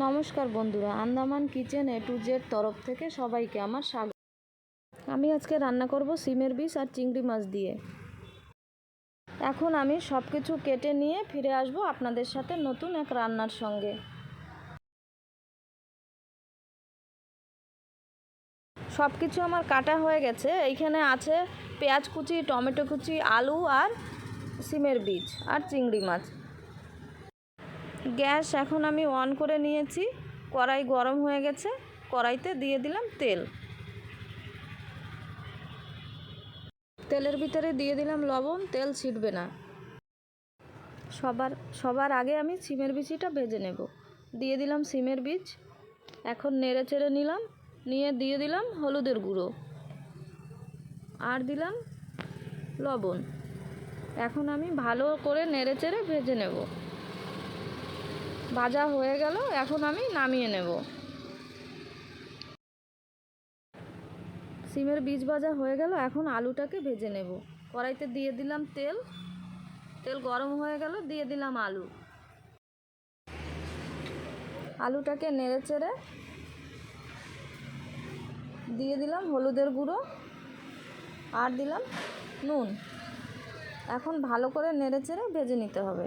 নমস্কার বন্ধুরা, Andaman kitchen A to Z তরফ থেকে সবাইকে আমার স্বাগত। আমি আজকে রান্না করব সিমের বিষ আর চিংড়ি মাছ দিয়ে। এখন আমি সব কিছু কেটে নিয়ে ফিরে আসব আপনাদের সাথে নতুন এক রান্নার সঙ্গে। সব কিছু আমার কাটা হয়ে গেছে। এইখানে আছে পেঁয়াজ কুচি, টমেটো কুচি, আলু আর সিমের বীজ আর চিংড়ি মাছ। গ্যাস এখন আমি অন করে নিয়েছি। কড়াই গরম হয়ে গেছে। কড়াইতে দিয়ে দিলাম তেল। তেলের ভিতরে দিয়ে দিলাম লবণ। তেল ছিটবে না। সবার সবার আগে আমি সিমের বিচিটা ভেজে নেব। দিয়ে দিলাম সিমের বীজ। এখন নেড়ে চেড়ে নিলাম। নিয়ে দিয়ে দিলাম হলুদের গুঁড়ো। আর দিলাম লবণ। এখন আমি ভালো করে নেড়ে চেড়ে ভেজে নেব। ভাজা হয়ে গেল, এখন আমি নামিয়ে নেব। সিমের বীজ ভাজা হয়ে গেল, এখন আলুটাকে ভেজে নেব। কড়াইতে দিয়ে দিলাম তেল তেল গরম হয়ে গেল, দিয়ে দিলাম আলু। আলুটাকে নেড়ে চেড়ে দিয়ে দিলাম হলুদের গুঁড়ো আর দিলাম নুন। এখন ভালো করে নেড়ে চেড়ে ভেজে নিতে হবে।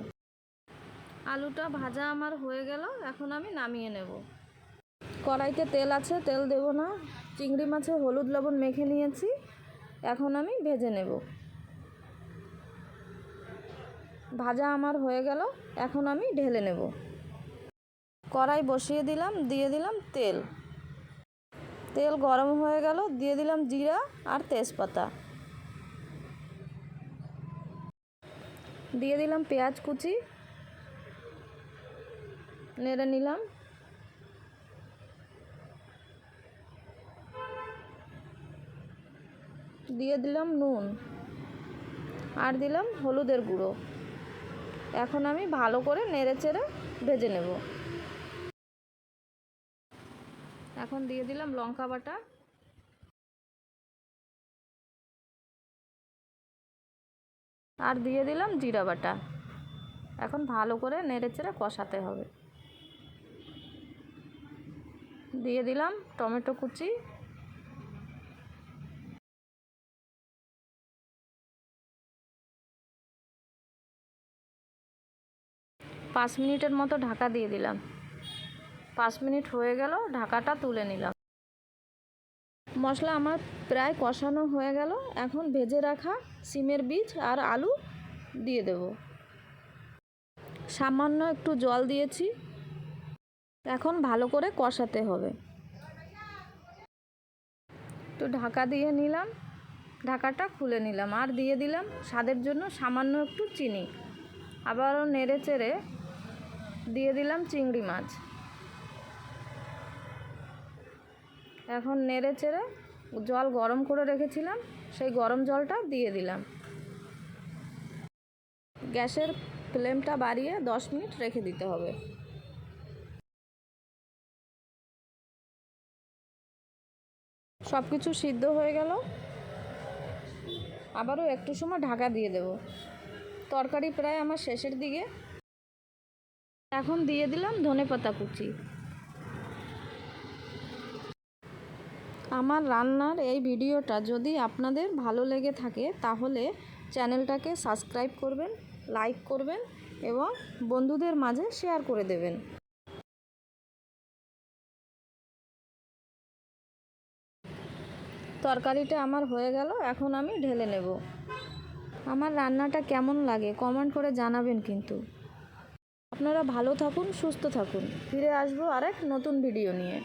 আলুটা ভাজা আমার হয়ে গেল, এখন আমি নামিয়ে নেব। কড়াইতে তেল আছে, তেল দেব না। চিংড়ি মাছে হলুদ লবণ মেখে নিয়েছি, এখন আমি ভেজে নেব। ভাজা আমার হয়ে গেল, এখন আমি ঢেলে নেব। কড়াই বসিয়ে দিলাম, দিয়ে দিলাম তেল। তেল গরম হয়ে গেল, দিয়ে দিলাম জিরা আর তেজপাতা। দিয়ে দিলাম পেঁয়াজ কুচি নেড়ে নিলাম। দিয়ে দিলাম নুন। আর দিলাম হলুদের গুঁড়ো। এখন আমি ভালো করে নেড়ে চেড়ে ভেজে নেব। এখন দিয়ে দিলাম লঙ্কা বাটা। আর দিয়ে দিলাম জিরা বাটা। এখন ভালো করে নেড়ে চেড়ে কষাতে হবে। দিয়ে দিলাম টমেটো কুচি। পাঁচ মিনিটের মতো ঢাকা দিয়ে দিলাম। পাঁচ মিনিট হয়ে গেল, ঢাকাটা তুলে নিলাম। মশলা আমার প্রায় কষানো হয়ে গেল। এখন ভেজে রাখা সিমের বীজ আর আলু দিয়ে দেব। সামান্য একটু জল দিয়েছি। এখন ভালো করে কষাতে হবে। তো ঢাকা দিয়ে নিলাম, ঢাকাটা খুলে নিলাম। আর দিয়ে দিলাম স্বাদের জন্য সামান্য একটু চিনি। আবারও নেড়ে চেড়ে দিয়ে দিলাম চিংড়ি মাছ। এখন নেড়ে চেড়ে জল গরম করে রেখেছিলাম, সেই গরম জলটা দিয়ে দিলাম। গ্যাসের ফ্লেমটা বাড়িয়ে দশ মিনিট রেখে দিতে হবে। সব কিছু সিদ্ধ হয়ে গেল। আবারও একটু সময় ঢাকা দিয়ে দেব। তরকারি প্রায় আমার শেষের দিকে। এখন দিয়ে দিলাম ধনে পাতা কুচি। আমার রান্নার এই ভিডিওটা যদি আপনাদের ভালো লেগে থাকে, তাহলে চ্যানেলটাকে সাবস্ক্রাইব করবেন, লাইক করবেন এবং বন্ধুদের মাঝে শেয়ার করে দেবেন। তরকারিটা আমার হয়ে গেল, এখন আমি ঢেলে নেব। আমার রান্নাটা কেমন লাগে কমেন্ট করে জানাবেন কিন্তু। আপনারা ভালো থাকুন, সুস্থ থাকুন। ফিরে আসব আরেক নতুন ভিডিও নিয়ে।